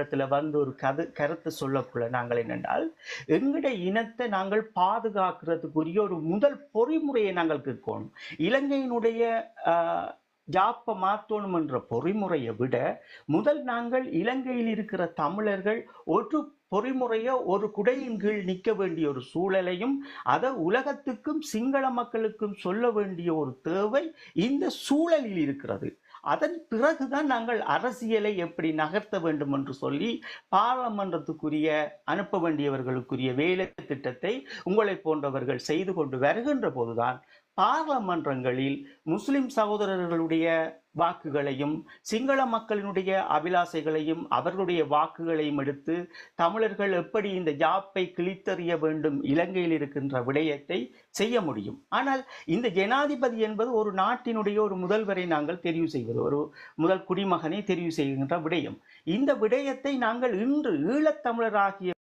இடத்துல வந்து ஒரு கது கருத்து சொல்லக்குள்ள நாங்கள் என்னென்றால் எங்களுடைய இனத்தை நாங்கள் பாதுகாக்கிறதுக்குரிய ஒரு முதல் பொறிமுறையை நாங்கள் கேட்கணும். இலங்கையினுடைய ஜாப்ப மாத்தோணும் என்ற பொறிமுறையை விட முதல் நாங்கள் இலங்கையில் இருக்கிற தமிழர்கள் ஒரு பொறிமுறையை ஒரு குடையின் கீழ் நிற்க வேண்டிய ஒரு சூழலையும் அதை உலகத்துக்கும் சிங்கள மக்களுக்கும் சொல்ல வேண்டிய ஒரு தேவை இந்த சூழலில் இருக்கிறது. அதன் பிறகுதான் நாங்கள் அரசியலை எப்படி நகர்த்த வேண்டும் என்று சொல்லி பாராளுமன்றத்துக்குரிய அனுப்ப வேண்டியவர்களுக்குரிய வேலை திட்டத்தை உங்களை போன்றவர்கள் செய்து கொண்டு வருகின்ற போதுதான் பாராளுமன்றங்களில் முஸ்லிம் சகோதரர்களுடைய வாக்குகளையும் சிங்கள மக்களினுடைய அபிலாசைகளையும் அவர்களுடைய வாக்குகளையும் எடுத்து தமிழர்கள் எப்படி இந்த ஜாப்பை கிழித்தறிய வேண்டும் இலங்கையில் இருக்கின்ற விடயத்தை செய்ய முடியும். ஆனால் இந்த ஜனாதிபதி என்பது ஒரு நாட்டினுடைய ஒரு முதல்வரை நாங்கள் தெரிவு செய்வது ஒரு முதல் குடிமகனை தெரிவு செய்கின்ற விடயம். இந்த விடயத்தை நாங்கள் இன்று ஈழத்தமிழராகிய